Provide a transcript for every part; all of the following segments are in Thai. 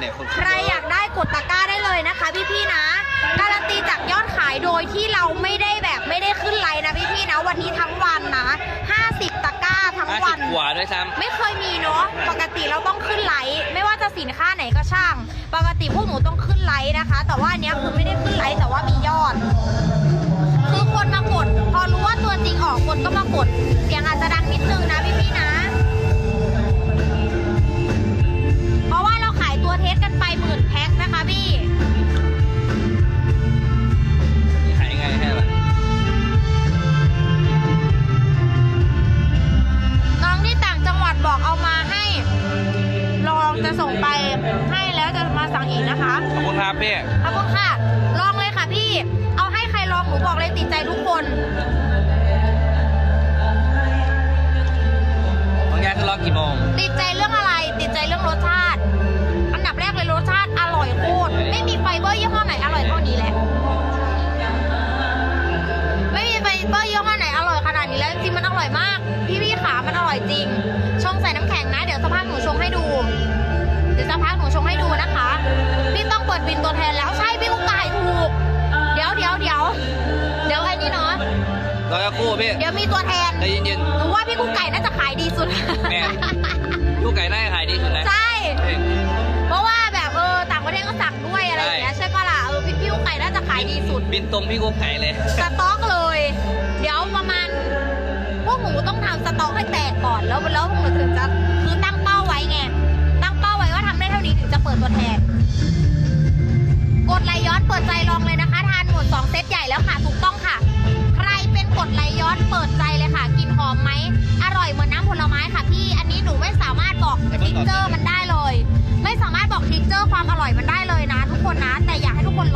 เนี่ยคนใครอยากได้กดตะกร้าได้เลยนะคะ พี่ๆนะ การันตีจากยอดขายโดยที่เราไม่ได้แบบไม่ได้ขึ้นไลน์นะพี่ๆนะ วันนี้ทั้งวันนะ 50 ตะกร้าทั้งห้าวัสิบนกว่าด้วยซ้ไม่เคยมีเนาะ ปกติเราต้องขึ้นไลฟ์ไม่ว่าจะสินค้าไหนก็ช่าง ปกติพวกหนูต้องขึ้นไลฟ์นะคะ แต่ว่าอันเนี้ยคือไม่ได้ขึ้นไลฟ์แต่ว่ามียอด คือคนมากด พอรู้ว่าตัวจริงออกคนก็มากด เสียงอาจจะดังนิดนึงนะพี่ๆนะ หมื่นแพ็คนะคะพี่ำขายยังไงให้ล่ะน้องที่ต่างจังหวัดบอกเอามาให้ ลองจะส่งไปให้แล้วจะมาสั่งอีกนะคะ ขอบคุณครับพี่ขอบคุณค่ะ ลองเลยค่ะพี่ เอาให้ใครลองหนูบอกเลยติดใจทุกคนของยายคือรอกี่โมง ติดใจเรื่องอะไร ติดใจเรื่องรสชาติ รอสักครู่พี่เดี๋ยวมีตัวแทนใจเย็นหนูว่าพี่กุ๊กไก่น่าจะขายดีสุดแม่ๆลูกไก่น่าจะขายดีสุดแล้วใช่เฮ้ยเพราะว่าแบบเออต่างประเทศก็สั่งด้วยอะไรอย่างเงี้ยใช่ปะล่ะเออพี่พี่กุ๊กไก่น่าจะขายดีสุด บินตรงพี่กุ๊กไก่เลยสต็อกเลย เดี๋ยวประมาณพวกหมูต้องทำสต็อกให้แตกก่อนแล้วแล้วพวกหนูถึงจะคือตั้งเป้าไว้ไงตั้งเป้าไว้ว่าทำได้เท่านี้ถึงจะเปิดตัวแทนกดไหลย้อนเปิดใจลองเลยนะคะทานหมด2เซตใหญ่แล้วค่ะถูกต้อง ค่ะพี่ อันนี้หนูไม่สามารถบอกทริกเจอร์มันได้เลย ไม่สามารถบอกทริกเจอร์ความอร่อยมันได้เลยนะ ทุกคนนะ แต่อยากให้ทุกคน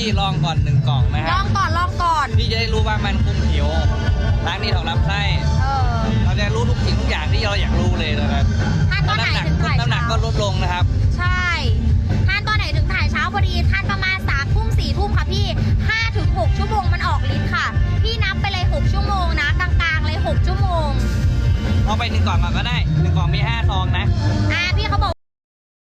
พี่ลองก่อนหนึ่งกล่องนะคลรัอบงก่อนลองก่อน พี่จะได้รู้ว่ามันคุมผิวล้างหนี่ของลำไส้เออ เราจะรู้ทุกสิ่งทุกอย่างที่เราอยากรู้เลยนะครับทานตอนไหนน้ำหนักถึงถ่ายน้ำหนักเช้าก็ลดลงนะครับ ใช่ทานตอนไหนถึงถ่ายเช้าพอดีทานประมาณสามทุ่มสี่ทุ่มค่ะพี่ห้าถึงหกชั่วโมงมันออกฤทธิ์ค่ะ พี่นับไปเลยหกชั่วโมงนะกลางๆเลยหกชั่วโมง เอาไปหนึ่งกล่องก่อนก็ได้หนึ่งกล่องมีห้าซองนะ